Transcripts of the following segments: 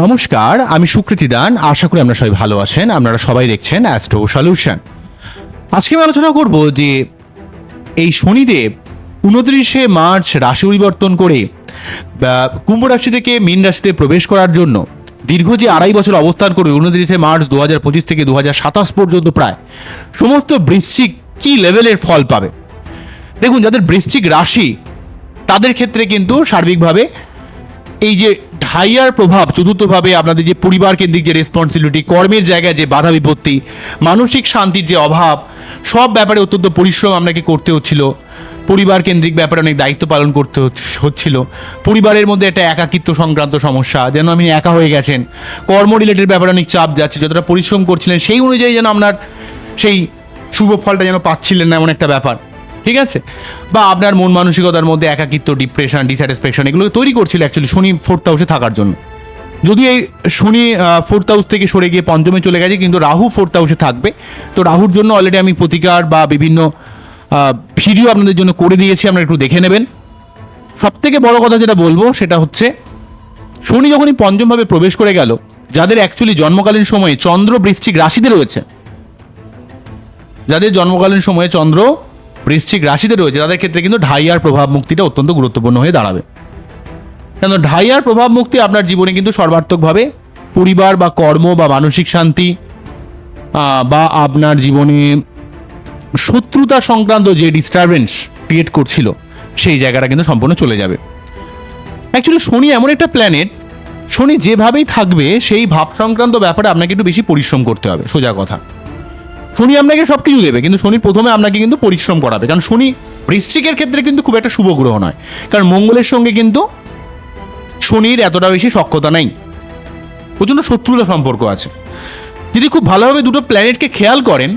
নমস্কার, আমি সুকৃতি দান। আশা করি আপনারা সবাই ভালো আছেন। আপনারা সবাই দেখছেন অ্যাস্ট্রো সলিউশন আজকে আমি আলোচনা করব যে এই শনিদেব উনত্রিশে মার্চ রাশি পরিবর্তন করে কুম্ভ রাশি থেকে মীন রাশিতে প্রবেশ করার জন্য দীর্ঘ যে আড়াই বছর অবস্থান করবে উনত্রিশে মার্চ দু হাজার পঁচিশ থেকে দু সাতাশ পর্যন্ত প্রায় সমস্ত বৃশ্চিক কী লেভেলের ফল পাবে? দেখুন, যাদের বৃশ্চিক রাশি, তাদের ক্ষেত্রে কিন্তু সার্বিকভাবে এই যে ঢাইয়ার প্রভাব, চতুর্থভাবে আপনাদের যে পরিবার কেন্দ্রিক যে রেসপন্সিবিলিটি কর্মের জায়গায় যে বাধা বিপত্তি, মানসিক শান্তির যে অভাব, সব ব্যাপারে অত্যন্ত পরিশ্রম আপনাকে করতে হচ্ছিল। পরিবার কেন্দ্রিক ব্যাপারে অনেক দায়িত্ব পালন করতে হচ্ছ- হচ্ছিল। পরিবারের মধ্যে একটা একাকিত্ব সংক্রান্ত সমস্যা, যেন আপনি একা হয়ে গেছেন। কর্ম রিলেটেড ব্যাপারে অনেক চাপ যাচ্ছে, যতটা পরিশ্রম করছিলেন, সেই অনুযায়ী যেন আপনার সেই শুভ ফলটা যেন পাচ্ছিলেন না, এমন একটা ব্যাপার। ঠিক আছে? বা আপনার মন মানসিকতার মধ্যে একাকিত্ব ডিপ্রেশন ডিস্যাটিসফ্যাকশন এগুলো তৈরি করছিল অ্যাকচুয়ালি শনি ফোর্থ হাউসে থাকার জন্য। যদি এই শনি ফোর্থ হাউস থেকে সরে গিয়ে পঞ্চমে চলে গেছে, কিন্তু রাহু ফোর্থ হাউসে থাকবে। তো রাহুর জন্য অলরেডি আমি প্রতিকার বা বিভিন্ন ভিডিও আপনাদের জন্য করে দিয়েছি, আপনারা একটু দেখে নেবেন। সব থেকে বড় কথা যেটা বলব, সেটা হচ্ছে শনি যখনই পঞ্চমভাবে প্রবেশ করে গেল, যাদের অ্যাকচুয়ালি জন্মকালীন সময়ে চন্দ্র বৃশ্চিক রাশিতে রয়েছে যাদের জন্মকালীন সময়ে চন্দ্র বৃশ্চিক রাশিতে রয়েছে, তাদের ক্ষেত্রে কিন্তু ঢাইয়ার প্রভাব মুক্তিটা অত্যন্ত গুরুত্বপূর্ণ হয়ে দাঁড়াবে। কেন ঢাইয়ার প্রভাব মুক্তি আপনার জীবনে কিন্তু সর্বাত্মকভাবে পরিবার বা কর্ম বা মানসিক শান্তি বা আপনার জীবনে শত্রুতা সংক্রান্ত যে ডিস্টারবেন্স ক্রিয়েট করছিল, সেই জায়গাটা কিন্তু সম্পূর্ণ চলে যাবে। অ্যাকচুয়ালি শনি এমন একটা প্ল্যানেট শনি যেভাবেই থাকবে, সেই ভাব সংক্রান্ত ব্যাপারে আপনাকে একটু বেশি পরিশ্রম করতে হবে, সোজা কথা। শনি আপনাকে সব কিছু দেবে, কিন্তু শনি প্রথমে আপনাকে কিন্তু পরিশ্রম করাবে। কারণ শনি বৃশ্চিকের ক্ষেত্রে কিন্তু খুব একটা শুভ গ্রহ নয়। কারণ মঙ্গলের সঙ্গে কিন্তু শনির এতটা বেশি সক্ষতা নেই। প্রচণ্ড শত্রুতা সম্পর্ক আছে। যদি খুব ভালোভাবে দুটো প্ল্যানেটকে খেয়াল করেন,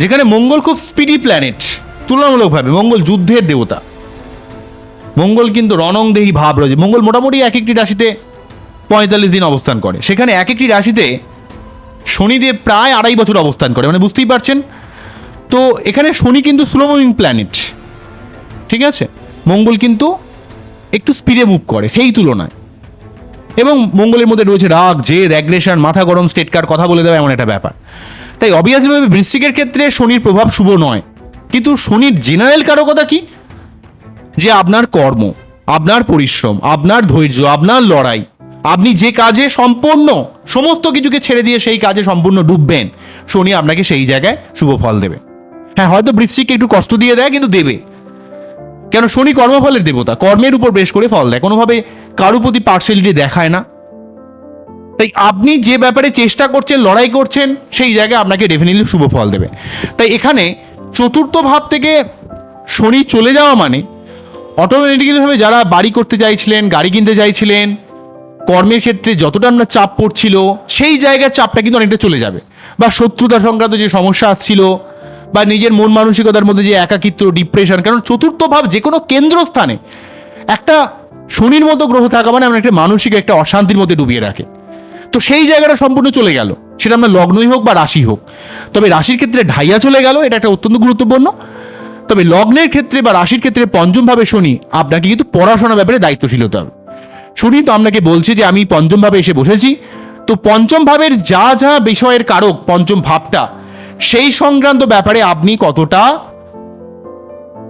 যেখানে মঙ্গল খুব স্পিডি প্ল্যানেট তুলনামূলকভাবে, মঙ্গল যুদ্ধের দেবতা, মঙ্গল কিন্তু রণংদেহী ভাব রয়েছে। মঙ্গল মোটামুটি এক একটি রাশিতে পঁয়তাল্লিশ দিন অবস্থান করে। সেখানে এক একটি রাশিতে শনিদেব প্রায় আড়াই বছর অবস্থান করে মানে বুঝতেই পারছেন? তো এখানে শনি কিন্তু স্লো মুভিং প্ল্যানেট ঠিক আছে? মঙ্গল কিন্তু একটু স্পিডে মুভ করে, সেই তুলনায়। এবং মঙ্গলের মধ্যে রয়েছে রাগ, জেদ অ্যাগ্রেশন মাথা গরম স্টেট কার কথা বলে দেওয়া এমন একটা ব্যাপার। তাই অবভিয়াসলিভাবে বৃশ্চিকের ক্ষেত্রে শনির প্রভাব শুভ নয়। কিন্তু শনির জেনারেল কারকতা কি? যে আপনার কর্ম, আপনার পরিশ্রম, আপনার ধৈর্য, আপনার লড়াই আপনি যে কাজে সম্পূর্ণ সমস্ত কিছুকে ছেড়ে দিয়ে সেই কাজে সম্পূর্ণ ডুববেন, শনি আপনাকে সেই জায়গায় শুভ ফল দেবে। হ্যাঁ হয়তো বৃশ্চিককে একটু কষ্ট দিয়ে দেয়, কিন্তু দেবে। কেন? শনি কর্মফলের দেবতা, কর্মের উপর বেশ করে ফল দেয়। কোনোভাবে কারও প্রতি পার্সেলিটি দেখায় না। তাই আপনি যে ব্যাপারে চেষ্টা করছেন, লড়াই করছেন, সেই জায়গায় আপনাকে ডেফিনেটলি শুভ ফল দেবে। তাই এখানে চতুর্থ ভাব থেকে শনি চলে যাওয়া মানে অটোমেটিক্যালিভাবে যারা বাড়ি করতে চাইছিলেন, গাড়ি কিনতে চাইছিলেন কর্মের ক্ষেত্রে যতটা আপনার চাপ পড়ছিল, সেই জায়গার চাপটা কিন্তু অনেকটা চলে যাবে। বা শত্রুতা সংক্রান্ত যে সমস্যা আসছিল, বা নিজের মন মানসিকতার মধ্যে যে একাকিত্ব ডিপ্রেশন কারণ চতুর্থ ভাব যে কোনো কেন্দ্রস্থানে একটা শনির মতো গ্রহ থাকা মানে আমরা একটা মানসিক একটা অশান্তির মধ্যে ডুবিয়ে রাখে। তো সেই জায়গাটা সম্পূর্ণ চলে গেল। সেটা আপনার লগ্নই হোক বা রাশি হোক। তবে রাশির ক্ষেত্রে ঢাইয়া চলে গেল, এটা একটা অত্যন্ত গুরুত্বপূর্ণ। তবে লগ্নের ক্ষেত্রে বা রাশির ক্ষেত্রে পঞ্চমভাবে শনি, আপনাকে কিন্তু পড়াশোনার ব্যাপারে দায়িত্বশীল হতে হবে। শনি তো আপনাকে বলছি যে আমি পঞ্চম ভাবে এসে বসেছি। তো পঞ্চম ভাবের যা যা বিষয়ের কারক, পঞ্চম ভাবটা, সেই সংক্রান্ত ব্যাপারে আপনি কতটা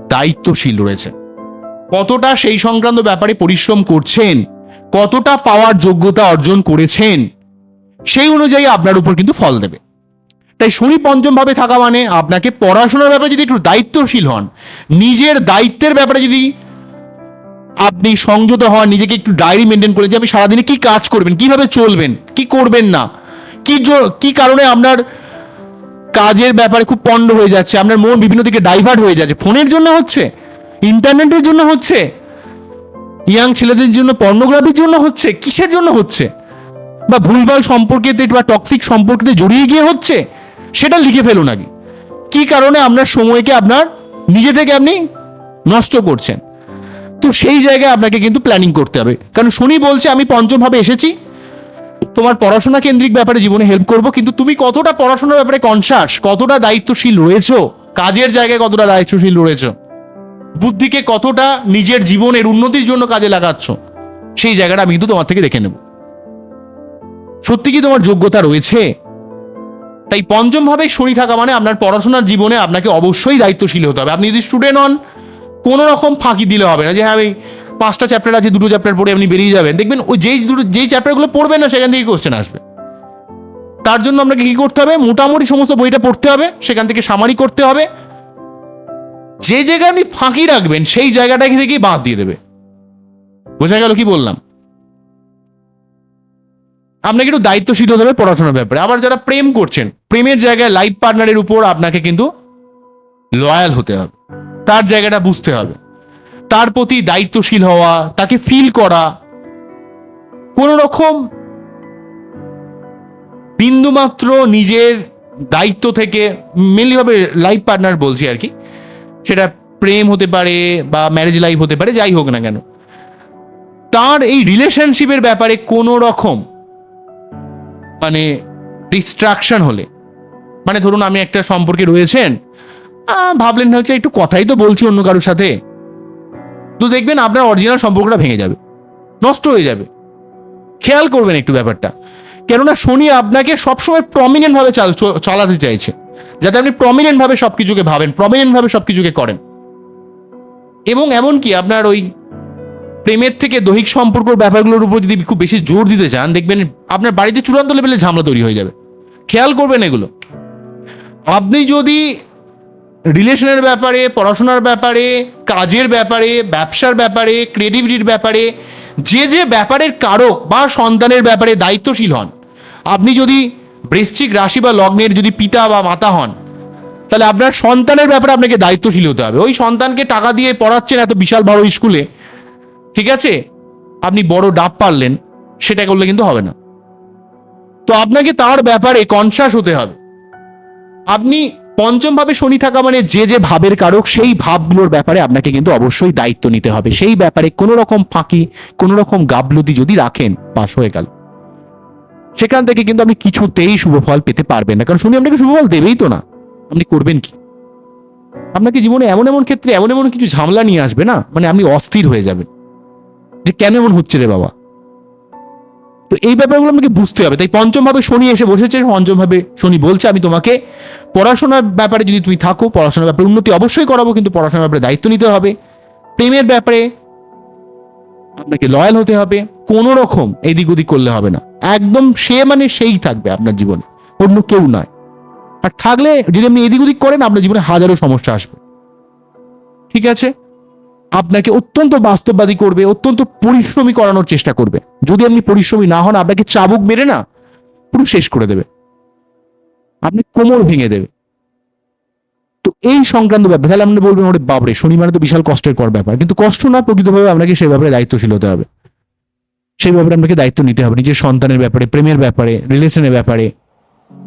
দায়িত্বশীল রয়েছে কতটা সেই সংক্রান্ত ব্যাপারে পরিশ্রম করছেন? কতটা পাওয়ার যোগ্যতা অর্জন করেছেন? সেই অনুযায়ী আপনার উপর কিন্তু ফল দেবে। তাই শনি পঞ্চম ভাবে থাকা মানে আপনাকে পড়াশোনার ব্যাপারে যদি একটু দায়িত্বশীল হন, নিজের দায়িত্বের ব্যাপারে যদি আপনি সংযত হন, নিজেকে একটু ডায়েরি মেনটেন করে যে আপনি সারাদিনে কি কাজ করবেন, কীভাবে চলবেন, কি করবেন না, কি কি কারণে আপনার কাজের ব্যাপারে খুব পণ্ড হয়ে যাচ্ছে, আপনার মন বিভিন্ন দিকে ডাইভার্ট হয়ে যাচ্ছে, ফোনের জন্য হচ্ছে, ইন্টারনেটের জন্য হচ্ছে ইয়াং ছেলেদের জন্য পর্নোগ্রাফির জন্য হচ্ছে, কিসের জন্য হচ্ছে, বা ভুলভাল সম্পর্কেতে বা টক্সিক সম্পর্কেতে জড়িয়ে গিয়ে হচ্ছে, সেটা লিখে ফেলুন আগে। কি কারণে আপনার সময়কে আপনার, নিজে থেকে আপনি নষ্ট করছেন? তো সেই জায়গায় আপনাকে কিন্তু প্ল্যানিং করতে হবে। কারণ শনি বলছে, আমি পঞ্চমভাবে এসেছি। তোমার পড়াশোনা কেন্দ্রিক ব্যাপারে জীবনে হেল্প করব, কিন্তু তুমি কতটা পড়াশোনার ব্যাপারে কনসাস কতটা দায়িত্বশীল রয়েছো, কাজের জায়গায় কতটা দায়িত্বশীল রয়েছ, বুদ্ধিকে কতটা নিজের জীবনের উন্নতির জন্য কাজে লাগাচ্ছ, সেই জায়গাটা আমি কিন্তু তোমার থেকে দেখে নেব। সত্যি কি তোমার যোগ্যতা রয়েছে? তাই পঞ্চম ভাবে শনি থাকা মানে আপনার পড়াশোনার জীবনে আপনাকে অবশ্যই দায়িত্বশীল হতে হবে। আপনি যদি স্টুডেন্ট হন কোনো রকম ফাঁকি দিলে হবে না যে হ্যাঁ আমি পাঁচটা চ্যাপ্টার আছে, দুটো চ্যাপ্টার পড়ে আপনি বেরিয়ে যাবেন। দেখবেন ওই যেই দুটো, যেই চ্যাপ্টারগুলো পড়বেন না, সেখান থেকে কোশ্চেন আসবে। তার জন্য আপনাকে কি করতে হবে? মোটামুটি সমস্ত বইটা পড়তে হবে, সেখান থেকে সামারি করতে হবে। যে জায়গায় আপনি ফাঁকি রাখবেন, সেই জায়গাটা থেকেই বাদ দিয়ে দেবে। বোঝা গেল কি বললাম? আপনাকে একটু দায়িত্বশীল হতে হবে পড়াশোনার ব্যাপারে। আবার যারা প্রেম করছেন, প্রেমের জায়গায় লাইফ পার্টনারের উপর আপনাকে কিন্তু লয়াল হতে হবে। তার জায়গাটা বুঝতে হবে। তার প্রতি দায়িত্বশীল হওয়া, তাকে ফিল করা, কোন রকম বিন্দুমাত্র নিজের দায়িত্ব থেকে মেনলিভাবে লাইফ পার্টনার বলছি আর কি, সেটা প্রেম হতে পারে বা ম্যারেজ লাইফ হতে পারে, যাই হোক না কেন। তার এই রিলেশনশিপের ব্যাপারে কোনো রকম মানে ডিস্ট্রাকশন হলে মানে ধরুন আমি একটা সম্পর্কে রয়েছেন ভাবলেন হচ্ছে একটু কথাই তো বলছি অন্য কারোর সাথে। তো দেখবেন আপনার অরিজিনাল সম্পর্কটা ভেঙে যাবে, নষ্ট হয়ে যাবে। খেয়াল করবেন একটু ব্যাপারটা। কেননা শনি আপনাকে সবসময় প্রমিনেন্ট ভাবে চাল চালাতে চাইছে। যাতে আপনি প্রমিনেন্ট ভাবে সবকিছুকে ভাবেন প্রমিনেন্ট ভাবে সবকিছুকে করেন। এবং এমনকি আপনার ওই প্রেমের থেকে দৈহিক সম্পর্ক ব্যাপারগুলোর উপর যদি খুব বেশি জোর দিতে চান, দেখবেন আপনার বাড়িতে চূড়ান্ত লেভেলে ঝামেলা তৈরি হয়ে যাবে। খেয়াল করবেন এগুলো। আপনি যদি রিলেশনের ব্যাপারে, পড়াশোনার ব্যাপারে, কাজের ব্যাপারে, ব্যবসার ব্যাপারে, ক্রিয়েটিভিটির ব্যাপারে, যে যে ব্যাপারের কারক বা সন্তানের ব্যাপারে দায়িত্বশীল হন। আপনি যদি বৃশ্চিক রাশি বা লগ্নের যদি পিতা বা মাতা হন, তাহলে আপনার সন্তানের ব্যাপারে আপনাকে দায়িত্বশীল হতে হবে। ওই সন্তানকে টাকা দিয়ে পড়াচ্ছেন এত বিশাল বড় স্কুলে, ঠিক আছে? আপনি বড় ডাব পারলেন, সেটা করলে কিন্তু হবে না। তো আপনাকে তার ব্যাপারে কনসাস হতে হবে। আপনি পঞ্চম ভাবে শনি থাকা মানে যে যে ভাবের কারক, সেই ভাবগুলোর ব্যাপারে আপনাকে কিন্তু অবশ্যই দায়িত্ব নিতে হবে। সেই ব্যাপারে কোনো রকম ফাঁকি, কোনো রকম গাবলতি যদি রাখেন পাশ হয়ে গেল। সেখান থেকে কিন্তু আপনি কিছুতেই শুভ ফল পেতে পারবেন না। কারণ শনি আপনাকে শুভ ফল দেবেই তো না। আপনি করবেন কি? আপনাকে জীবনে এমন এমন ক্ষেত্রে এমন এমন কিছু ঝামেলা নিয়ে আসবে না? মানে আপনি অস্থির হয়ে যাবেন। যে কেন এমন হচ্ছে রে বাবা? তো এই ব্যাপারগুলো আমাকে বুঝতে হবে। তাই পঞ্চম ভাবে শনি এসে বসেছে পঞ্চম ভাবে শনি বলছে, আমি তোমাকে পড়াশোনার ব্যাপারে যদি তুমি থাকো, পড়াশোনার ব্যাপারে উন্নতি অবশ্যই করাবো, কিন্তু পড়াশোনার ব্যাপারে দায়িত্ব নিতে হবে। প্রেমের ব্যাপারে আপনাকে লয়াল হতে হবে। কোনো রকম এদিক ওদিক করলে হবে না। একদম সে মানে সেই থাকবে আপনার জীবনে। অন্য কেউ নয়। আর থাকলে যদি আপনি এদিক ওদিক করেন, আপনার জীবনে হাজারো সমস্যা আসবে। ঠিক আছে? আপনাকে অত্যন্ত বাস্তববাদী করবে, অত্যন্ত পরিশ্রমী করানোর চেষ্টা করবে। যদি আপনি পরিশ্রমী না হন, আপনাকে চাবুক মেরে না, পুরো শেষ করে দেবে। আপনি কোমর ভেঙে দেবে। তো এই সংক্রান্ত ব্যাপার, তাহলে আপনি বলবেন, ওরে বাবরে শনি মানে তো বিশাল কষ্টের কর ব্যাপার। কিন্তু কষ্ট না, প্রকৃতভাবে আপনাকে সেই ব্যাপারে দায়িত্বশীল হতে হবে। সেই ব্যাপারে আপনাকে দায়িত্ব নিতে হবে, নিজের সন্তানের ব্যাপারে, প্রেমের ব্যাপারে রিলেশনের ব্যাপারে।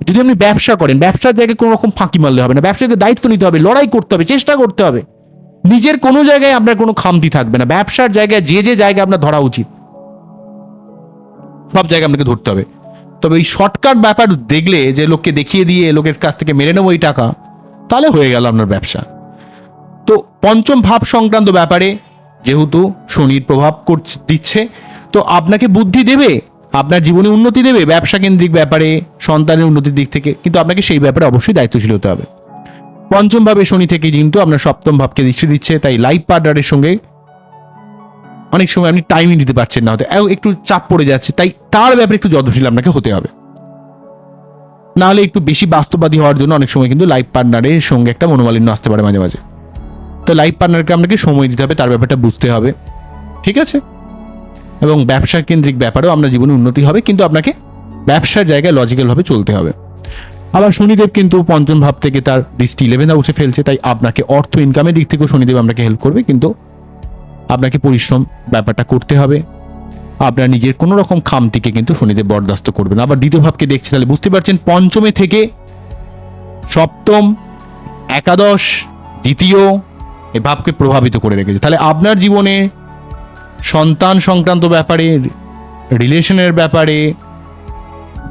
যদি আপনি ব্যবসা করেন, ব্যবসার জায়গায় কোনো রকম ফাঁকি মারলে হবে না। ব্যবসাতে দায়িত্ব নিতে হবে, লড়াই করতে হবে, চেষ্টা করতে হবে। নিজের কোনো জায়গায় আপনার কোনো খামতি থাকবে না। ব্যবসার জায়গায় যে যে জায়গায় আপনার ধরা উচিত, সব জায়গায় আপনাকে ধরতে হবে। তবে এই শর্টকাট ব্যাপার দেখলে, যে লোককে দেখিয়ে দিয়ে লোকের কাছ থেকে মেরে নেব এই টাকা, তাহলে হয়ে গেল আপনার ব্যবসা। তো পঞ্চম ভাব সংক্রান্ত ব্যাপারে যেহেতু শনির প্রভাব করছে, দিচ্ছে, তো আপনাকে বুদ্ধি দেবে, আপনার জীবনে উন্নতি দেবে, ব্যবসা কেন্দ্রিক ব্যাপারে, সন্তানের উন্নতির দিক থেকে, কিন্তু আপনাকে সেই ব্যাপারে অবশ্যই দায়িত্বশীল হতে হবে। পঞ্চম ভাবে শনি থেকে কিন্তু আপনার সপ্তম ভাবকে দৃষ্টি দিচ্ছে, তাই লাইফ পার্টনারের সঙ্গে অনেক সময় আপনি টাইমই দিতে পারছেন না হয়তো একটু চাপ পড়ে যাচ্ছে, তাই তার ব্যাপারে একটু যত্নশীল আপনাকে হতে হবে। নাহলে একটু বেশি বাস্তববাদী হওয়ার জন্য অনেক সময় কিন্তু লাইফ পার্টনারের সঙ্গে একটা মনোমালিন্য আসতে পারে মাঝে মাঝে। তো লাইফ পার্টনারকে আপনাকে সময় দিতে হবে, তার ব্যাপারটা বুঝতে হবে, ঠিক আছে? এবং ব্যবসা কেন্দ্রিক ব্যাপারেও আপনার জীবনে উন্নতি হবে, কিন্তু আপনাকে ব্যবসার জায়গায় লজিক্যালভাবে চলতে হবে। আবার শনিদেব কিন্তু পঞ্চম ভাব থেকে তার দৃষ্টি ইলেভেন হাউসে ফেলছে, তাই আপনাকে অর্থ ইনকামের দিক থেকেও শনিদেব আপনাকে হেল্প করবে, কিন্তু আপনাকে পরিশ্রম ব্যাপারটা করতে হবে। আপনার নিজের কোনো রকম খামতিকে কিন্তু শনিদেব বরদাস্ত করবে না। আবার দ্বিতীয় ভাবকে দেখছি, তাহলে বুঝতে পারছেন, পঞ্চমে থেকে সপ্তম, একাদশ, দ্বিতীয় এ ভাবকে প্রভাবিত করে রেখেছে। তাহলে আপনার জীবনে সন্তান সংক্রান্ত ব্যাপারে রিলেশনের ব্যাপারে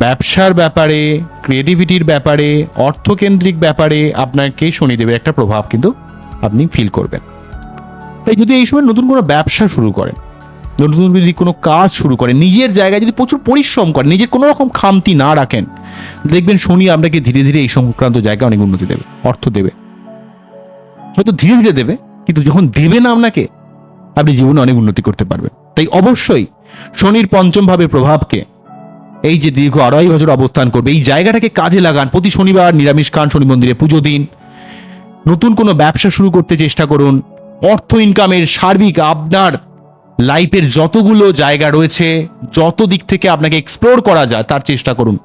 ব্যবসার ব্যাপারে ক্রিয়েটিভিটির ব্যাপারে, অর্থকেন্দ্রিক ব্যাপারে আপনাকে শনিদেবের একটা প্রভাব কিন্তু আপনি ফিল করবেন। তাই যদি এই সময় নতুন কোনো ব্যবসা শুরু করেন, নতুন যদি কোনো কাজ শুরু করেন, নিজের জায়গায় যদি প্রচুর পরিশ্রম করেন, নিজের কোনো রকম খামতি না রাখেন, দেখবেন শনি আপনাকে ধীরে ধীরে এই সংক্রান্ত জায়গায় অনেক উন্নতি দেবে, অর্থ দেবে। হয়তো ধীরে ধীরে দেবে, কিন্তু যখন দেবে না আপনাকে, আপনি জীবনে অনেক উন্নতি করতে পারবেন। তাই অবশ্যই শনির পঞ্চমভাবে প্রভাবকে এই যে দীর্ঘ আড়াই বছর অবস্থান করবে, এই জায়গাটাকে কাজে লাগান। প্রতি শনিবার নিরামিষ খান, শনি মন্দিরে পুজো দিন। নতুন কোনো ব্যবসা শুরু করতে চেষ্টা করুন। অর্থ ইনকামের সার্বিক আপনার লাইফের যতগুলো জায়গা রয়েছে, যত দিক থেকে আপনাকে এক্সপ্লোর করা যায়, তার চেষ্টা করুন।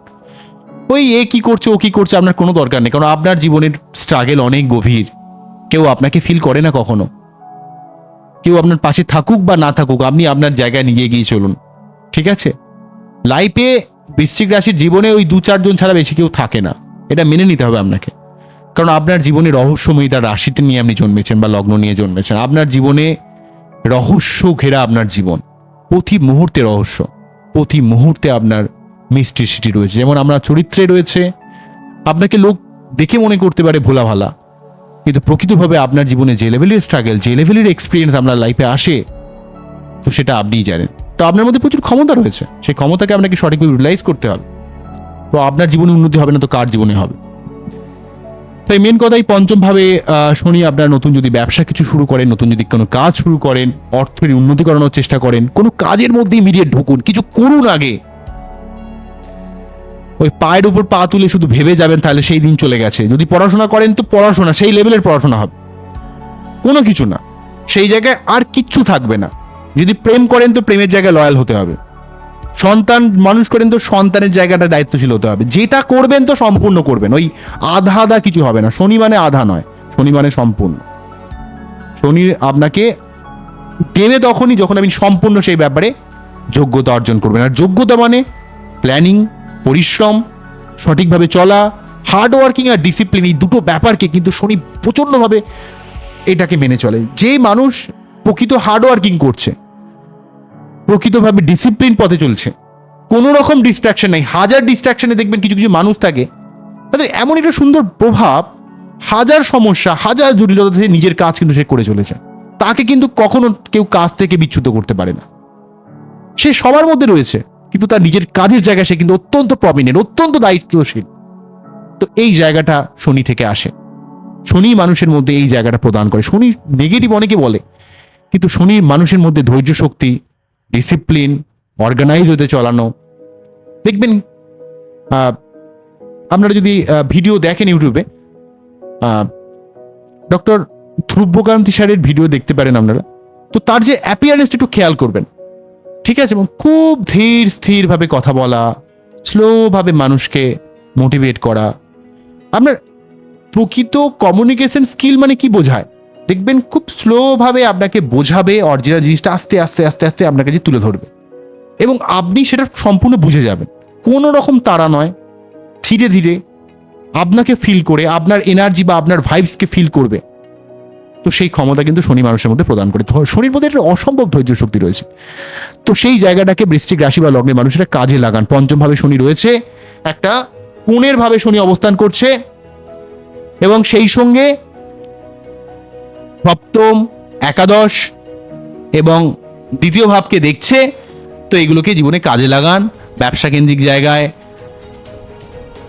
ওই এ কি করছে, ও কি করছে আপনার কোনো দরকার নেই, কারণ আপনার জীবনের স্ট্রাগেল অনেক গভীর। কেউ আপনাকে ফিল করে না কখনো। কেউ আপনার পাশে থাকুক বা না থাকুক, আপনি আপনার জায়গায় নিয়ে গিয়ে চলুন। ঠিক আছে? লাইফে বৃশ্চিক রাশির জীবনে ওই দু চারজন ছাড়া বেশি কেউ থাকে না। এটা মেনে নিতে হবে আপনাকে। কারণ আপনার জীবনে রহস্যময়ী তার রাশিতে নিয়ে আপনি জন্মেছেন বা লগ্ন নিয়ে জন্মেছেন। আপনার জীবনে রহস্য ঘেরা আপনার জীবন। প্রতি মুহূর্তে রহস্য। প্রতি মুহূর্তে আপনার মিষ্টি মিস্ট্রিসিটি রয়েছে। যেমন আপনার চরিত্রে রয়েছে, আপনাকে লোক দেখে মনে করতে পারে ভোলা ভালা কিন্তু প্রকৃতভাবে আপনার জীবনে যে লেভেলের স্ট্রাগল যে লেভেলের এক্সপিরিয়েন্স আপনার লাইফে আসে, তো সেটা আপনিই জানেন। তো আপনার মধ্যে প্রচুর ক্ষমতা রয়েছে। সেই ক্ষমতাকে আপনাকে সঠিকভাবে ইউটিলাইজ করতে হবে। তো আপনার জীবনে উন্নতি হবে না তো কার জীবনে হবে? তাই মেন কথাই পঞ্চমভাবে আহ, শনি আপনার নতুন যদি ব্যবসা কিছু শুরু করেন নতুন যদি কোনো কাজ শুরু করেন অর্থের উন্নতি করানোর চেষ্টা করেন কোনো কাজের মধ্যে ইমিডিয়েট ঢুকুন কিছু করুন আগে। ওই পায়ের উপর পা তুলে শুধু ভেবে যাবেন তাহলে সেই দিন চলে গেছে। যদি পড়াশোনা করেন তো পড়াশোনা সেই লেভেলের পড়াশোনা হবে। কোনো কিছু না। সেই জায়গায় আর কিচ্ছু থাকবে না। যদি প্রেম করেন তো প্রেমের জায়গায় লয়াল হতে হবে। সন্তান, মানুষ করেন তো সন্তানের জায়গাটা দায়িত্বশীল হতে হবে। যেটা করবেন তো সম্পূর্ণ করবেন। ওই আধা আধা কিছু হবে না। শনি মানে আধা নয়। শনি মানে সম্পূর্ণ। শনি আপনাকে দেবে তখনই যখন আপনি সম্পূর্ণ সেই ব্যাপারে যোগ্যতা অর্জন করবেন। আর যোগ্যতা মানে প্ল্যানিং পরিশ্রম, সঠিকভাবে চলা হার্ড ওয়ার্কিং আর ডিসিপ্লিন এই দুটো ব্যাপারকে কিন্তু শনি প্রচণ্ডভাবে এটাকে মেনে চলে। যে মানুষ প্রকৃত হার্ড ওয়ার্কিং করছে প্রকৃতভাবে ডিসিপ্লিন পথে চলছে। কোনো রকম ডিস্ট্রাকশন নেই, হাজার ডিস্ট্রাকশনে দেখবেন কিছু কিছু মানুষ থাকে, তাদের এমন একটা সুন্দর প্রভাব, হাজার সমস্যা, হাজার জটিলতা থেকে নিজের কাজ কিন্তু সে করে চলেছে। তাকে কিন্তু কখনো কেউ কাজ থেকে বিচ্যুত করতে পারে না। সে সবার মধ্যে রয়েছে, কিন্তু তার নিজের কাজের জায়গায় সে কিন্তু অত্যন্ত প্রমিনেন্ট অত্যন্ত দায়িত্বশীল। তো এই জায়গাটা শনি থেকে আসে। শনি মানুষের মধ্যে এই জায়গাটা প্রদান করে। শনি নেগেটিভ অনেকে বলে, কিন্তু শনি মানুষের মধ্যে ধৈর্য শক্তি ডিসিপ্লিন অর্গানাইজ হতে চলানো। দেখবেন আপনারা যদি ভিডিও দেখেন ইউটিউবে ডক্টর ধ্রুবকান্তি স্যারের ভিডিও দেখতে পারেন আপনারা। তো তার যে অ্যাপিয়ারেন্স একটু খেয়াল করবেন। ঠিক আছে? এবং খুব ধীর স্থিরভাবে কথা বলা স্লোভাবে মানুষকে মোটিভেট করা। আপনার প্রকৃত কমিউনিকেশন স্কিল মানে কি বোঝায়? দেখবেন খুব স্লোভাবে আপনাকে বোঝাবে অরিজিনাল জিনিসটা আস্তে আস্তে আস্তে আস্তে আপনার কাছে তুলে ধরবে। এবং আপনি সেটা সম্পূর্ণ বুঝে যাবেন। কোনো রকম তারা নয়। ধীরে ধীরে আপনাকে ফিল করে, আপনার এনার্জি বা আপনার ভাইবসকে ফিল করবে। তো সেই ক্ষমতা কিন্তু শনি মানুষের মধ্যে প্রদান করে। শনির মধ্যে একটা অসম্ভব ধৈর্য শক্তি রয়েছে। তো সেই জায়গাটাকে বৃশ্চিক রাশি বা লগ্নের মানুষেরা কাজে লাগান। পঞ্চমভাবে শনি রয়েছে, একটা কোণের ভাবে শনি অবস্থান করছে। এবং সেই সঙ্গে সপ্তম, একাদশ এবং দ্বিতীয় ভাবকে দেখছে, তো এগুলোকে জীবনে কাজে লাগান, ব্যবসা কেন্দ্রিক জায়গায়।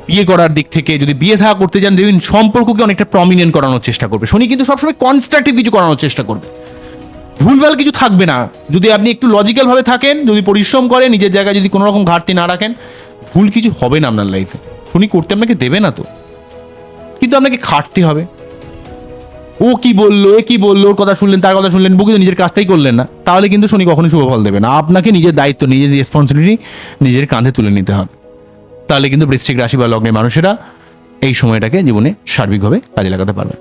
বিয়ে করার দিক থেকে যদি বিয়ে থাকা করতে যান, দেখবেন সম্পর্ককে অনেকটা প্রমিনেন্ট করানোর চেষ্টা করবে। শনি কিন্তু সবসময় কনস্ট্রাকটিভ কিছু করানোর চেষ্টা করবে। ভুলভাল কিছু থাকবে না। যদি আপনি একটু লজিক্যালভাবে থাকেন, যদি পরিশ্রম করেন, নিজের জায়গায় যদি কোনো রকম ঘাটতি না রাখেন, ভুল কিছু হবে না আপনার লাইফে শনি করতে আপনাকে দেবে না তো। কিন্তু আপনাকে খাটতে হবে। ও কি বলল, এ কি বলল, ওর কথা শুনলেন, তার কথা শুনলেন, বুকে তো নিজের কাজটাই করলেন না। তাহলে কিন্তু শনি কখনোই শুভ ফল দেবে না। আপনাকে নিজের দায়িত্ব, নিজের রেসপন্সিবিলিটি নিজের কাঁধে তুলে নিতে হবে। তাহলে কিন্তু বৃশ্চিক রাশি বা লগ্নের মানুষেরা এই সময়টাকে জীবনে সার্বিকভাবে কাজে লাগাতে পারবে।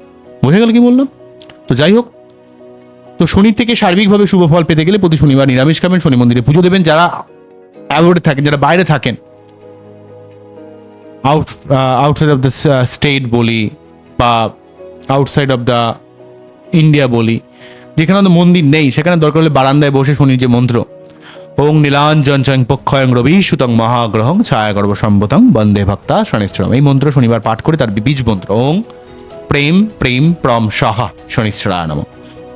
বোঝা গেল কি বললাম? তো যাই হোক, তো শনির থেকে সার্বিকভাবে শুভ ফল পেতে গেলে প্রতি শনিবার নিরামিষ খাবেন, শনি মন্দিরে পুজো দেবেন। যারা অ্যাভোর্ডে থাকেন, যারা বাইরে থাকেন out outside of the state বলি বা আউটসাইড অফ দ্য ইন্ডিয়া বলি, যেখানে আমাদের মন্দির নেই, সেখানে দরকার হলে বারান্দায় বসে শুনি যে মন্ত্র। ওং নীলাঞ্জন চং পক্ষয়ং রবি সুতং মহাগ্রহং ছায়াগর্ভ সম্বতং বন্দে ভক্তা শনিশ্রম এই মন্ত্র শনিবার পাঠ করে তার বীজ মন্ত্র। ওং প্রেম প্রেম প্রম সাহা শনিশ্চরায় নম।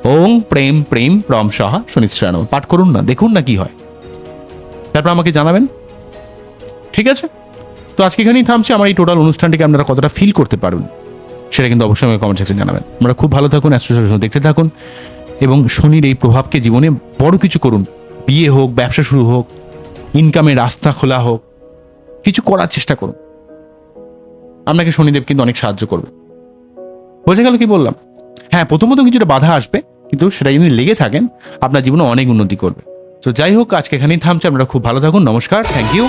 ওং প্রেম প্রেম প্রম সাহা শনিশ্চরায় নম। পাঠ করুন না, দেখুন না কি হয়। তারপর আমাকে জানাবেন? ঠিক আছে? তো আজকে এখানেই থামছি। আমার এই টোটাল অনুষ্ঠানটিকে আপনারা কতটা ফিল করতে পারবেন? সেটা কিন্তু অবশ্যই আমাকে কমেন্ট সেকশন জানাবেন। আমরা খুব ভালো থাকুন অ্যাস্ট্রোসলিউশন দেখতে থাকুন এবং শনির এই প্রভাবকে জীবনে বড় কিছু করুন। বিয়ে হোক, ব্যবসা শুরু হোক ইনকামের রাস্তা খোলা হোক, কিছু করার চেষ্টা করুন। আপনাকে শনিদেব কিন্তু অনেক সাহায্য করবে। বোঝা গেল কি বললাম? হ্যাঁ প্রথমত কিছুটা বাধা আসবে, কিন্তু সেটা যদি লেগে থাকেন, আপনার জীবনে অনেক উন্নতি করবে। তো যাই হোক, আজকে এখানেই থামছে, আপনারা খুব ভালো থাকুন, নমস্কার থ্যাংক ইউ